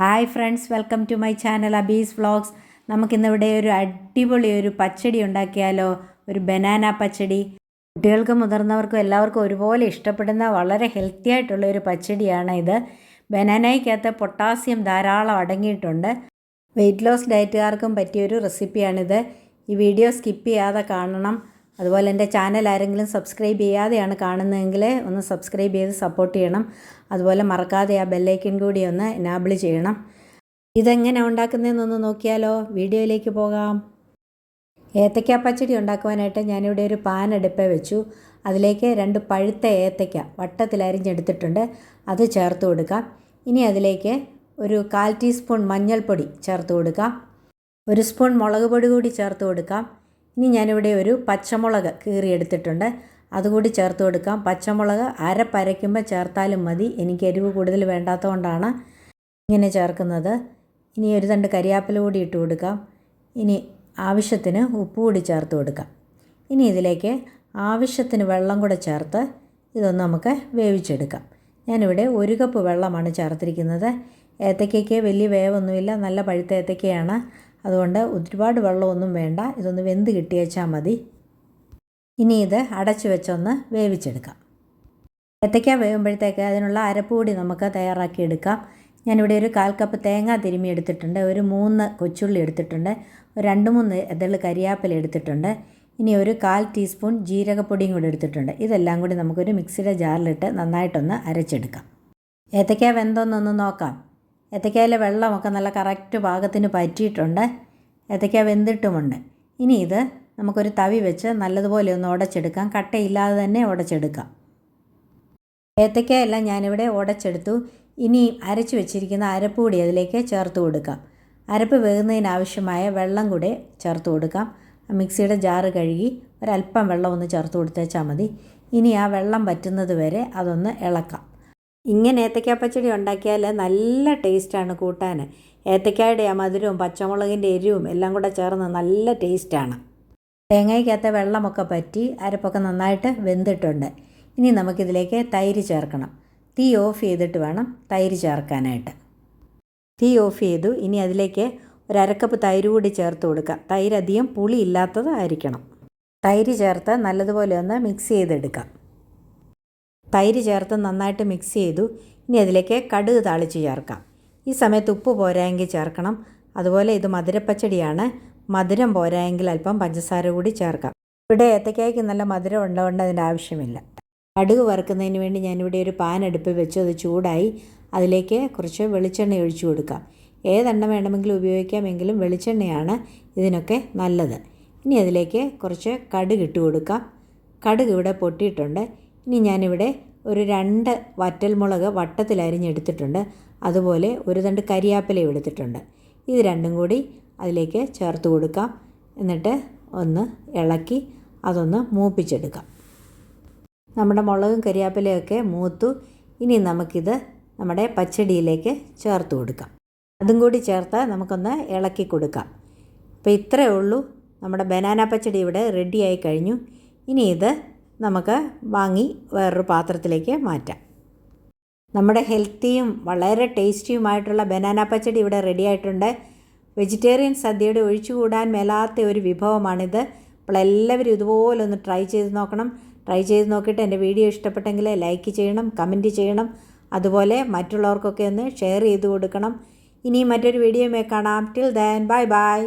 Hi friends welcome to my channel Abi's vlogs നമുക്കിന്നിവിടെ ഒരു അടിപൊളി ഒരു പച്ചടി ഉണ്ടാക്കിയാലോ? ഒരു ബനാന പച്ചടി. കുട്ടികൾക്കും മുതിർന്നവർക്കും എല്ലാവർക്കും ഒരുപോലെ ഇഷ്ടപ്പെടുന്ന വളരെ ഹെൽത്തി ആയിട്ടുള്ള ഒരു പച്ചടിയാണ് ഇത്. ബനാനയ്ക്കകത്ത് പൊട്ടാസ്യം ധാരാളം അടങ്ങിയിട്ടുണ്ട്. വെയിറ്റ് ലോസ് ഡയറ്റുകാർക്കും പറ്റിയൊരു റെസിപ്പിയാണിത് ഈ വീഡിയോ സ്കിപ്പ് ചെയ്യാതെ കാണണം. അതുപോലെ എന്റെ ചാനൽ ആരെങ്കിലും സബ്സ്ക്രൈബ് ചെയ്യാതെയാണ് കാണുന്നതെങ്കിൽ ഒന്ന് സബ്സ്ക്രൈബ് ചെയ്ത് സപ്പോർട്ട് ചെയ്യണം. അതുപോലെ മറക്കാതെ ആ ബെല്ലൈക്കൻ കൂടി ഒന്ന് എനാബിൾ ചെയ്യണം. ഇതെങ്ങനെ ഉണ്ടാക്കുന്നതെന്നൊന്ന് നോക്കിയാലോ. വീഡിയോയിലേക്ക് പോകാം. ഏത്തയ്ക്ക പച്ചടി ഉണ്ടാക്കുവാനായിട്ട് ഞാനിവിടെ ഒരു പാൻ അടുപ്പേ വെച്ചു. അതിലേക്ക് രണ്ട് പഴുത്ത ഏത്തയ്ക്ക വട്ടത്തിൽ അരിഞ്ഞെടുത്തിട്ടുണ്ട്. അത് ചേർത്ത് കൊടുക്കാം. ഇനി അതിലേക്ക് ഒരു കാൽ ടീസ്പൂൺ മഞ്ഞൾപ്പൊടി ചേർത്ത് കൊടുക്കാം. ഒരു സ്പൂൺ മുളക് പൊടി കൂടി ചേർത്ത് കൊടുക്കാം. ഇനി ഞാനിവിടെ ഒരു പച്ചമുളക് കീറിയെടുത്തിട്ടുണ്ട്. അതുകൂടി ചേർത്ത് കൊടുക്കാം. പച്ചമുളക് അരപ്പരയ്ക്കുമ്പോൾ ചേർത്താലും മതി. എനിക്ക് എരിവ് കൂടുതൽ വേണ്ടാത്തതുകൊണ്ടാണ് ഇങ്ങനെ ചേർക്കുന്നത്. ഇനി ഒരു തണ്ട് കരിയാപ്പില കൂടി ഇട്ട് കൊടുക്കാം. ഇനി ആവശ്യത്തിന് ഉപ്പ് കൂടി ചേർത്ത് കൊടുക്കാം. ഇനി ഇതിലേക്ക് ആവശ്യത്തിന് വെള്ളം കൂടെ ചേർത്ത് ഇതൊന്ന് നമുക്ക് വേവിച്ചെടുക്കാം. ഞാനിവിടെ ഒരു കപ്പ് വെള്ളമാണ് ചേർത്തിരിക്കുന്നത്. ഏത്തയ്ക്കയ്ക്ക് വലിയ വേവൊന്നുമില്ല. നല്ല പഴുത്ത ഏത്തയ്ക്കയാണ് അതുകൊണ്ട് ഒരുപാട് വെള്ളമൊന്നും വേണ്ട. ഇതൊന്ന് വെന്ത് കിട്ടിയേച്ചാൽ മതി. ഇനി ഇത് അടച്ചു വെച്ചൊന്ന് വേവിച്ചെടുക്കാം. ഏത്തയ്ക്ക വേകുമ്പോഴത്തേക്ക് അതിനുള്ള അരപ്പ് കൂടി നമുക്ക് തയ്യാറാക്കി എടുക്കാം. ഞാനിവിടെ ഒരു കാൽ കപ്പ് തേങ്ങ തിരുമ്മി എടുത്തിട്ടുണ്ട്. ഒരു മൂന്ന് കൊച്ചുള്ളി എടുത്തിട്ടുണ്ട്. രണ്ട് മൂന്ന് എതൾ കരിയാപ്പില എടുത്തിട്ടുണ്ട്. ഇനി ഒരു കാൽ ടീസ്പൂൺ ജീരകപ്പൊടിയും കൂടി എടുത്തിട്ടുണ്ട്. ഇതെല്ലാം കൂടി നമുക്കൊരു മിക്സിയുടെ ജാറിലിട്ട് നന്നായിട്ടൊന്ന് അരച്ചെടുക്കാം. ഏത്തയ്ക്ക വെന്തോന്നൊന്ന് നോക്കാം. ഏത്തയ്ക്കയിലെ വെള്ളമൊക്കെ നല്ല കറക്റ്റ് പാകത്തിന് പറ്റിയിട്ടുണ്ട്. ഏത്തക്ക വെന്തിട്ടുമുണ്ട്. ഇനി ഇത് നമുക്കൊരു തവി വെച്ച് നല്ലതുപോലെ ഒന്ന് ഉടച്ചെടുക്കാം. കട്ടയില്ലാതെ തന്നെ ഉടച്ചെടുക്കാം. ഏത്തയ്ക്ക എല്ലാം ഞാനിവിടെ ഉടച്ചെടുത്തു. ഇനി അരച്ചു വെച്ചിരിക്കുന്ന അരപ്പ് കൂടി അതിലേക്ക് ചേർത്ത് കൊടുക്കാം. അരപ്പ് വേകുന്നതിനാവശ്യമായ വെള്ളം കൂടെ ചേർത്ത് കൊടുക്കാം. മിക്സിയുടെ ജാറ് കഴുകി ഒരല്പം വെള്ളം ഒന്ന് ചേർത്ത് കൊടുത്തേച്ചാൽ മതി. ഇനി ആ വെള്ളം പറ്റുന്നത് വരെ അതൊന്ന് ഇളക്കാം. ഇങ്ങനെ ഏത്തയ്ക്ക പച്ചടി ഉണ്ടാക്കിയാൽ നല്ല ടേസ്റ്റാണ് കൂട്ടാൻ ഏത്തയ്ക്കായുടെ ആ മധുരവും പച്ചമുളകിന്റെ എരിവും എല്ലാം കൂടെ ചേർന്ന് നല്ല ടേസ്റ്റാണ്. തേങ്ങയ്ക്കകത്ത് വെള്ളമൊക്കെ പറ്റി അരപ്പൊക്കെ നന്നായിട്ട് വെന്തിട്ടുണ്ട്. ഇനി നമുക്കിതിലേക്ക് തൈര് ചേർക്കണം. തീ ഓഫ് ചെയ്തിട്ട് വേണം തൈര് ചേർക്കാനായിട്ട്. തീ ഓഫ് ചെയ്തു. ഇനി അതിലേക്ക് ഒരു അരക്കപ്പ് തൈര് കൂടി ചേർത്ത് കൊടുക്കുക. തൈര് അധികം പുളി ഇല്ലാത്തത് ആയിരിക്കണം തൈര് ചേർത്ത് നല്ലതുപോലെ ഒന്ന് മിക്സ് ചെയ്തെടുക്കാം. തൈര് ചേർത്ത് നന്നായിട്ട് മിക്സ് ചെയ്തു. ഇനി അതിലേക്ക് കടുക് താളിച്ച് ചേർക്കാം. ഈ സമയത്ത് ഉപ്പ് പോരായെങ്കിൽ ചേർക്കണം. അതുപോലെ ഇത് മധുരപ്പച്ചടിയാണ്. മധുരം പോരായെങ്കിൽ അല്പം പഞ്ചസാര കൂടി ചേർക്കാം. ഇവിടെ ഏത്തക്കായ്ക്ക് നല്ല മധുരം ഉള്ളതുകൊണ്ട് അതിന്റെ ആവശ്യമില്ല. കടുക് വറുക്കുന്നതിന് വേണ്ടി ഞാനിവിടെ ഒരു പാൻ അടുപ്പ് വെച്ച്. അത് ചൂടായി അതിലേക്ക് കുറച്ച് വെളിച്ചെണ്ണ ഒഴിച്ചു കൊടുക്കാം. ഏതെണ്ണ വേണമെങ്കിലും ഉപയോഗിക്കാമെങ്കിലും വെളിച്ചെണ്ണയാണ് ഇതിനൊക്കെ നല്ലത്. ഇനി അതിലേക്ക് കുറച്ച് കടുക് ഇട്ട് കൊടുക്കാം. കടുക് ഇവിടെ പൊട്ടിയിട്ടുണ്ട്. ഇനി ഞാനിവിടെ ഒരു രണ്ട് വറ്റൽമുളക് വട്ടത്തിൽ അരിഞ്ഞെടുത്തിട്ടുണ്ട് അതുപോലെ ഒരു തണ്ട് കരിയാപ്പിലയും എടുത്തിട്ടുണ്ട്. ഇത് രണ്ടും കൂടി അതിലേക്ക് ചേർത്ത് കൊടുക്കാം. എന്നിട്ട് ഒന്ന് ഇളക്കി അതൊന്ന് മൂപ്പിച്ചെടുക്കാം. നമ്മുടെ മുളകും കരിയാപ്പിലയൊക്കെ മൂത്തു. ഇനി നമുക്കിത് നമ്മുടെ പച്ചടിയിലേക്ക് ചേർത്ത് കൊടുക്കാം. അതും കൂടി ചേർത്ത് നമുക്കൊന്ന് ഇളക്കി കൊടുക്കാം. അപ്പോൾ ഇത്രയേ ഉള്ളൂ. നമ്മുടെ ബനാന പച്ചടി ഇവിടെ റെഡിയായി കഴിഞ്ഞു. ഇനി ഇത് നമുക്ക് വാങ്ങി വേറൊരു പാത്രത്തിലേക്ക് മാറ്റാം. നമ്മുടെ ഹെൽത്തിയും വളരെ ടേസ്റ്റിയുമായിട്ടുള്ള ബനാന പച്ചടി ഇവിടെ റെഡി ആയിട്ടുണ്ട്. വെജിറ്റേറിയൻ സദ്യയുടെ ഒഴിച്ചുകൂടാൻ മേലാത്ത ഒരു വിഭവമാണിത്. അപ്പോൾ എല്ലാവരും ഇതുപോലെ ഒന്ന് ട്രൈ ചെയ്ത് നോക്കണം. ട്രൈ ചെയ്ത് നോക്കിയിട്ട് എന്റെ വീഡിയോ ഇഷ്ടപ്പെട്ടെങ്കിൽ ലൈക്ക് ചെയ്യണം കമന്റ് ചെയ്യണം. അതുപോലെ മറ്റുള്ളവർക്കൊക്കെ ഒന്ന് ഷെയർ ചെയ്ത് കൊടുക്കണം. ഇനി മറ്റൊരു വീഡിയോയുമേ കാണാം. Till than bye bye